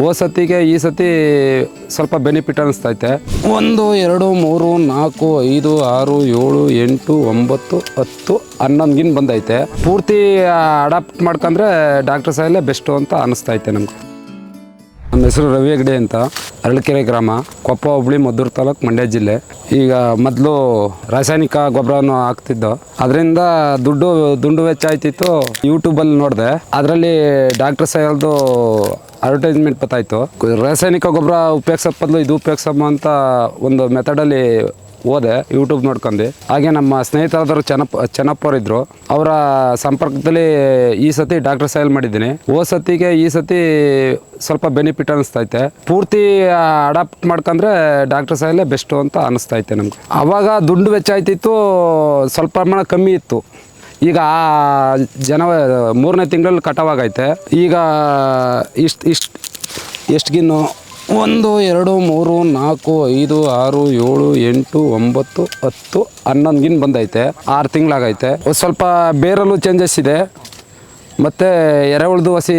ಹೋದ ಸತಿಗೆ ಈ ಸತಿ ಸ್ವಲ್ಪ ಬೆನಿಫಿಟ್ ಅನಿಸ್ತೈತೆ. ಒಂದು, ಎರಡು, ಮೂರು, ನಾಲ್ಕು, ಐದು, ಆರು, ಏಳು, ಎಂಟು, ಒಂಬತ್ತು, ಹತ್ತು ಹನ್ನೊಂದು ಬಂದೈತೆ. ಪೂರ್ತಿ ಅಡಾಪ್ಟ್ ಮಾಡ್ಕೊಂಡ್ರೆ ಡಾಕ್ಟರ್ ಸಾಯಲ್ಲೇ ಬೆಸ್ಟು ಅಂತ ಅನಿಸ್ತೈತೆ ನಮ್ಗೆ. ನಮ್ಮ ಹೆಸರು ರವಿ ಹೆಗ್ಡೆ ಅಂತ, ಅರಳಕೆರೆ ಗ್ರಾಮ, ಕೊಪ್ಪ, ಹುಬ್ಳಿ, ಮದ್ದೂರು ತಾಲೂಕು, ಮಂಡ್ಯ ಜಿಲ್ಲೆ. ಈಗ ಮೊದಲು ರಾಸಾಯನಿಕ ಗೊಬ್ಬರವನ್ನು ಹಾಕ್ತಿದ್ದೋ, ಅದರಿಂದ ದುಡ್ಡು, ದುಂಡು ವೆಚ್ಚ ಆಯ್ತಿತ್ತು ಯೂಟ್ಯೂಬಲ್ಲಿ ನೋಡಿದೆ. ಅದರಲ್ಲಿ ಡಾಕ್ಟರ್ ಸಾಯಲ್ದು ಅಡ್ವರ್ಟೈಸ್ಮೆಂಟ್ ಗೊತ್ತಾಯ್ತು ರಾಸಾಯನಿಕ ಗೊಬ್ಬರ ಉಪಯೋಗಿಸೋ ಬದಲು ಇದು ಉಪಯೋಗಿಸಮ್ಮ ಅಂತ ಒಂದು ಮೆಥಡಲ್ಲಿ ಹೋದೆ ಯೂಟ್ಯೂಬ್ ನೋಡ್ಕೊಂಡು. ಹಾಗೆ ನಮ್ಮ ಸ್ನೇಹಿತರಾದರು ಚೆನ್ನಪ್ಪ ಚೆನ್ನಪ್ಪವ್ರು ಇದ್ರು ಅವರ ಸಂಪರ್ಕದಲ್ಲಿ ಈ ಸತಿ ಡಾಕ್ಟರ್ ಸೈಲ್ ಮಾಡಿದ್ದೀನಿ. ಹೋದ ಸತಿಗೆ ಈ ಸತಿ ಸ್ವಲ್ಪ ಬೆನಿಫಿಟ್ ಅನಿಸ್ತೈತೆ ಪೂರ್ತಿ ಅಡಾಪ್ಟ್ ಮಾಡ್ಕೊಂಡ್ರೆ ಡಾಕ್ಟರ್ ಸೈಲೇ ಬೆಸ್ಟು ಅಂತ ಅನಿಸ್ತೈತೆ ನಮ್ಗೆ. ಅವಾಗ ದುಂಡು ವೆಚ್ಚ ಆಯ್ತಿತ್ತು, ಸ್ವಲ್ಪ ಪ್ರಮಾಣ ಕಮ್ಮಿ ಇತ್ತು. ಈಗ ಆ ಜನ ಮೂರನೇ ತಿಂಗಳಲ್ಲಿ ಕಟಾವಾಗೈತೆ. ಈಗ ಇಷ್ಟು ಇಷ್ಟು ಎಷ್ಟು ಗಿನ್ನು ಒಂದು, ಎರಡು, ಮೂರು, ನಾಲ್ಕು, ಐದು, ಆರು, ಏಳು, ಎಂಟು, ಒಂಬತ್ತು, ಹತ್ತು ಹನ್ನೊಂದು ಗಿನ್ ಬಂದೈತೆ. ಆರು ತಿಂಗಳಾಗೈತೆ. ಸ್ವಲ್ಪ ಬೇರಲ್ಲೂ ಚೇಂಜಸ್ ಇದೆ. ಮತ್ತು ಎರೆಹುಳದು ಹಸಿ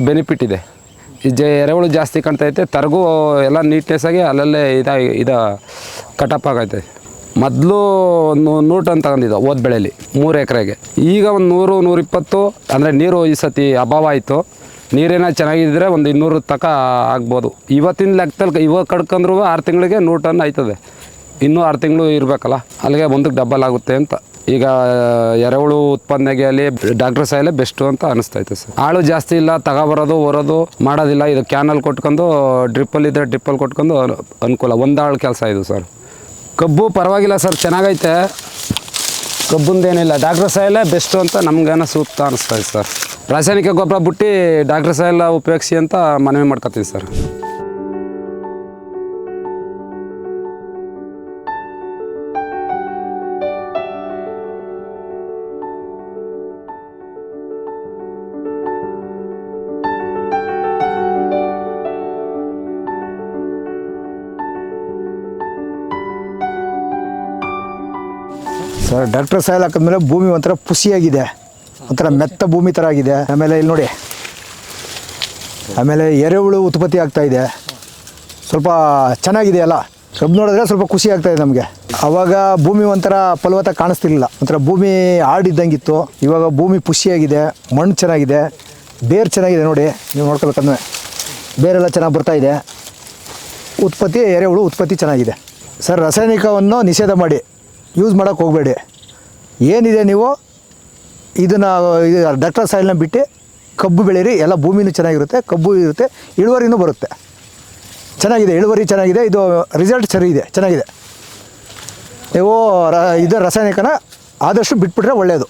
ಬೆನಿಫಿಟ್ ಇದೆ. ಜ, ಎರೆಹುಳು ಜಾಸ್ತಿ ಕಾಣ್ತೈತೆ. ತರಗು ಎಲ್ಲ ನೀಟ್ನೆಸ್ ಆಗಿ ಅಲ್ಲಲ್ಲೇ ಇದಾಗಿ ಇದು ಕಟಪ್ ಆಗೈತೆ. ಮೊದಲು ನೂರು ಟನ್ ತಗೊಂಡಿದ್ದು ಓದ್ ಬೆಳೆಯಲ್ಲಿ, ಮೂರು ಎಕರೆಗೆ. ಈಗ ಒಂದು ನೂರು, ನೂರಿಪ್ಪತ್ತು, ಅಂದರೆ ನೀರು ಈ ಸತಿ ಅಭಾವ ಆಯಿತು. ನೀರೇನ ಚೆನ್ನಾಗಿದ್ದರೆ ಒಂದು ಇನ್ನೂರು ತಕ ಆಗ್ಬೋದು. ಇವತ್ತಿನ ಲೆಕ್ಕದಲ್ಲಿ ಇವಾಗ ಕಡ್ಕೊಂಡ್ರು ಆರು ತಿಂಗಳಿಗೆ ನೂರು ಟನ್ ಆಯ್ತದೆ. ಇನ್ನೂ ಆರು ತಿಂಗಳು ಇರಬೇಕಲ್ಲ, ಅಲ್ಲಿಗೆ ಒಂದಕ್ಕೆ ಡಬ್ಬಲ್ ಆಗುತ್ತೆ ಅಂತ. ಈಗ, ಎರೆಹುಳು ಉತ್ಪಾದನೆಗೆ ಅಲ್ಲಿ ಡಾಕ್ಟರ್ ಸಾಯಲೇ ಬೆಸ್ಟು ಅಂತ ಅನಿಸ್ತೈತೆ ಸರ್. ಆಳು ಜಾಸ್ತಿ ಇಲ್ಲ ತಗೋಬರೋದು ಹೊರೋದು, ಮಾಡೋದಿಲ್ಲ. ಇದು ಕ್ಯಾನಲ್ ಕೊಟ್ಕೊಂಡು ಡ್ರಿಪ್ಪಲ್ಲಿ ಇದ್ದರೆ ಡ್ರಿಪ್ಪಲ್ಲಿ ಕೊಟ್ಕೊಂಡು ಅನು- ಅನುಕೂಲ. ಒಂದಾಳು ಕೆಲಸ ಇದು ಸರ್. ಕಬ್ಬು ಪರವಾಗಿಲ್ಲ ಸರ್, ಚೆನ್ನಾಗೈತೆ. ಕಬ್ಬುಂದೇನಿಲ್ಲ. ಡಾಕ್ಟರ್ ಸಾಯಲೇ ಬೆಸ್ಟು ಅಂತ ನಮ್ಗೇನ ಸೂಕ್ತ ಅನಿಸ್ತೈತೆ ಸರ್. ರಾಸಾಯನಿಕ ಗೊಬ್ಬರ ಬಿಟ್ಟು ಡಾಕ್ಟರ್ ಸಾಯಲ್ಲ ಉಪಯೋಗಿಸಿ ಅಂತ ಮನವಿ ಮಾಡ್ಕೊತೀನಿ ಸರ್. ಸರ್, ಡಾಕ್ಟರ್ ಸಾಯಲ್ ಹಾಕಿದ್ಮೇಲೆ ಭೂಮಿ ಒಂಥರ ಪುಸಿಯಾಗಿದೆ. ಒಂಥರ ಮೆತ್ತ ಭೂಮಿ ಥರ ಆಗಿದೆ. ಆಮೇಲೆ ಇಲ್ಲಿ ನೋಡಿ. ಆಮೇಲೆ ಎರೆಹುಳು ಉತ್ಪತ್ತಿ ಆಗ್ತಾ ಇದೆ. ಸ್ವಲ್ಪ ಚೆನ್ನಾಗಿದೆ ಅಲ್ಲ? ಕಬ್ಬು ನೋಡಿದ್ರೆ ಸ್ವಲ್ಪ ಖುಷಿ ಆಗ್ತಾ ನಮಗೆ. ಅವಾಗ ಭೂಮಿ ಒಂಥರ ಫಲವತ್ತ ಕಾಣಿಸ್ತಿರ್ಲಿಲ್ಲ. ಒಂಥರ ಭೂಮಿ ಆಡಿದ್ದಂಗಿತ್ತು. ಇವಾಗ ಭೂಮಿ ಖುಷಿಯಾಗಿದೆ ಮಣ್ಣು ಚೆನ್ನಾಗಿದೆ. ಬೇರು ಚೆನ್ನಾಗಿದೆ ನೋಡಿ. ನೀವು ನೋಡ್ಕೊಳ್ಬೇಕಂದ್ರೆ. ಬೇರೆಲ್ಲ ಚೆನ್ನಾಗಿ ಬರ್ತಾ ಇದೆ. ಉತ್ಪತ್ತಿ ಎರೆಹುಳು ಉತ್ಪತ್ತಿ ಚೆನ್ನಾಗಿದೆ. ಸರ್, ರಾಸಾಯನಿಕವನ್ನು ನಿಷೇಧ ಮಾಡಿ. ಯೂಸ್ ಮಾಡೋಕ್ಕೆ ಹೋಗಬೇಡಿ. ಏನಿದೆ ನೀವು, ಇದನ್ನು, ಇದು ಡಾಕ್ಟರ್ ಸಾಯಿಲ್ನ ಬಿಟ್ಟು ಕಬ್ಬು ಬೆಳೀರಿ ಎಲ್ಲ ಭೂಮಿನೂ ಚೆನ್ನಾಗಿರುತ್ತೆ, ಕಬ್ಬು ಇರುತ್ತೆ, ಇಳುವರಿನೂ ಬರುತ್ತೆ. ಚೆನ್ನಾಗಿದೆ, ಇಳುವರಿ ಚೆನ್ನಾಗಿದೆ, ಇದು ರಿಸಲ್ಟ್ ಸರಿ ಇದೆ, ಚೆನ್ನಾಗಿದೆ. ನೀವು ರ, ಇದು ರಾಸಾಯನಿಕನ ಆದಷ್ಟು ಬಿಟ್ಬಿಟ್ರೆ ಒಳ್ಳೆಯದು